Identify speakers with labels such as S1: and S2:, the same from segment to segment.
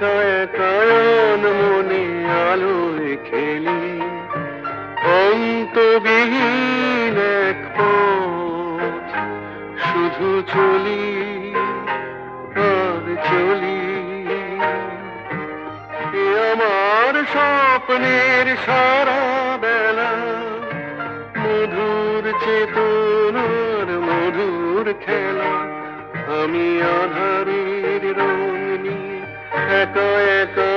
S1: একায় কায়ন মনে আলোয় খেলি অন্তবিহীন এক শুধু চলি আর চলি। আমার স্বপ্নের সারা বেলা মধুর চেতনার মধুর খেলা। আমি আধারের রঙ নিয়ে একা একা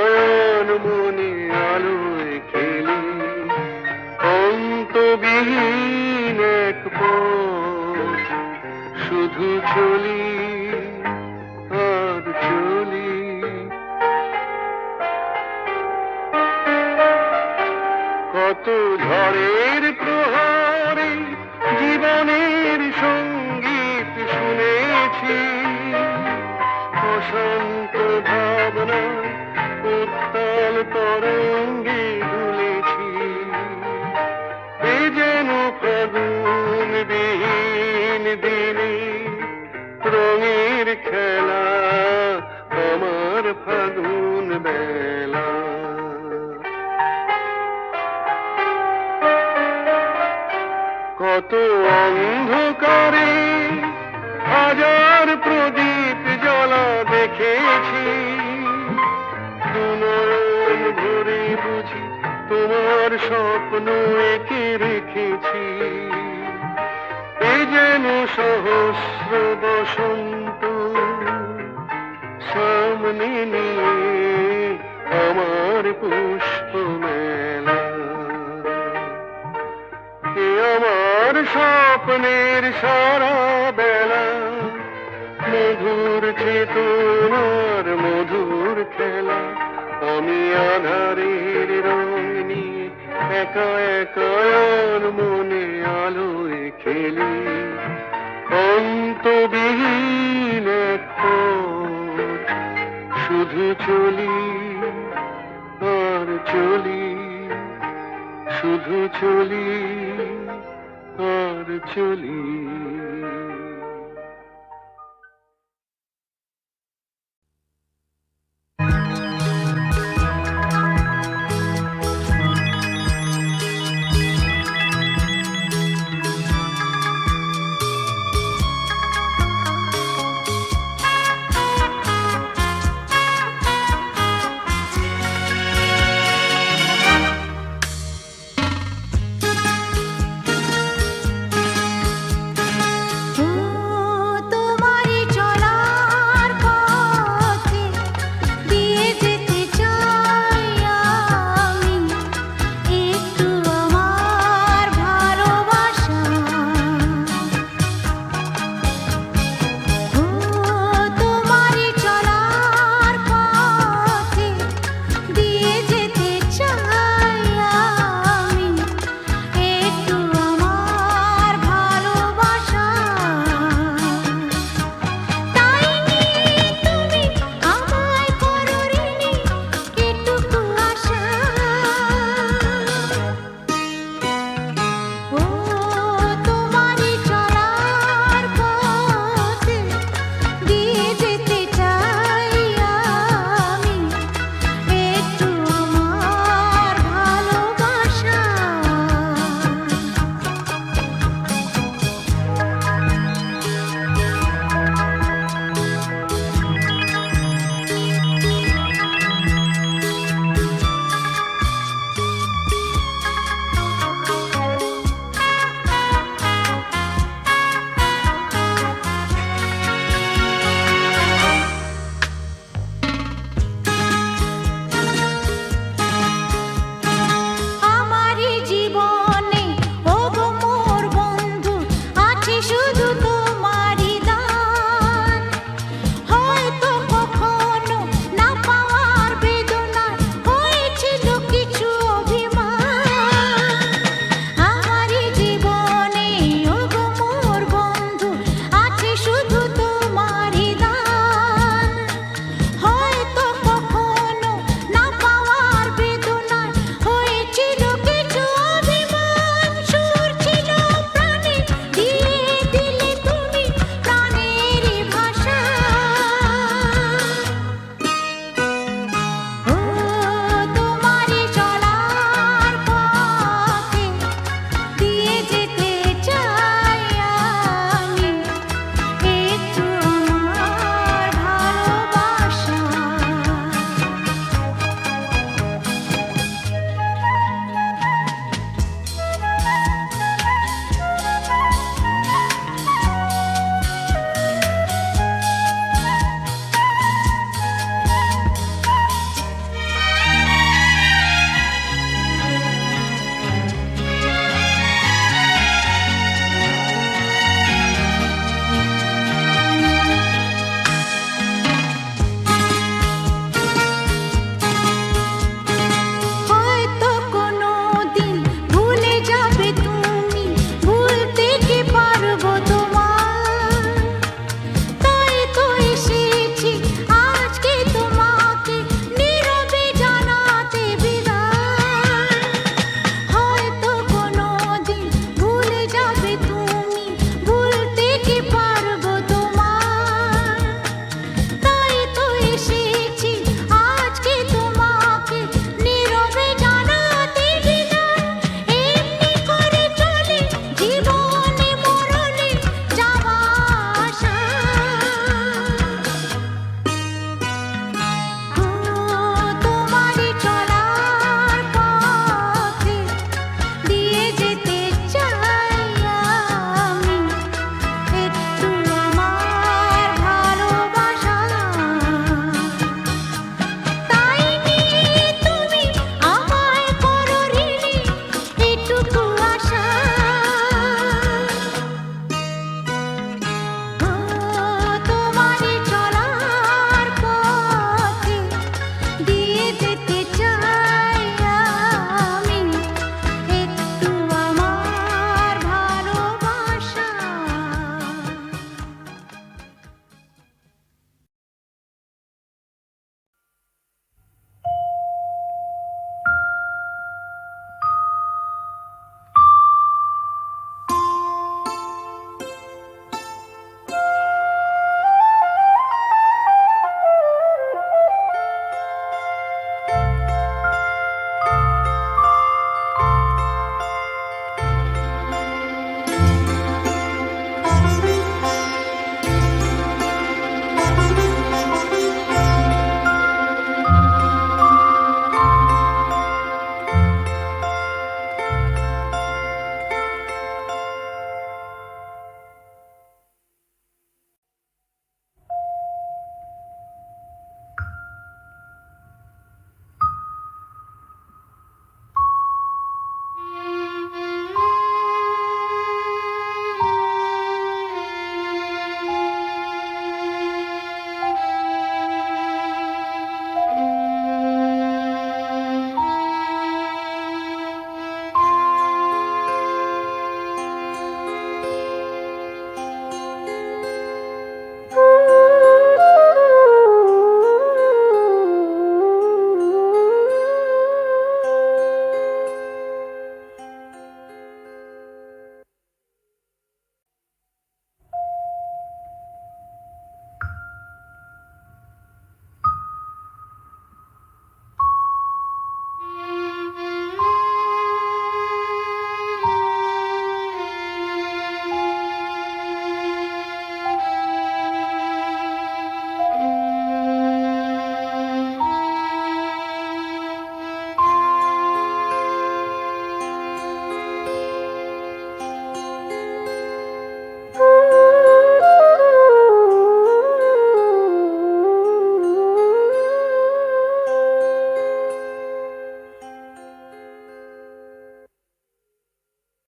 S1: মনে কত অন্ধকারে হাজার প্রদীপ জ্বলা দেখেছি। দুনয়ন ভরে বুঝি তোমার স্বপ্ন এঁকে রেখেছি। এই যেন সহস্র বসন্ত সামনে নিয়ে স্বপ্নের সারা বেলা মধুর চেতনার মধুর খেলা। আমি আধারের রং নিয়ে একা একা মনে আলোয় খেলি। অন্তবিহীন শুধু চলি আর চলি, শুধু চলি আর চলি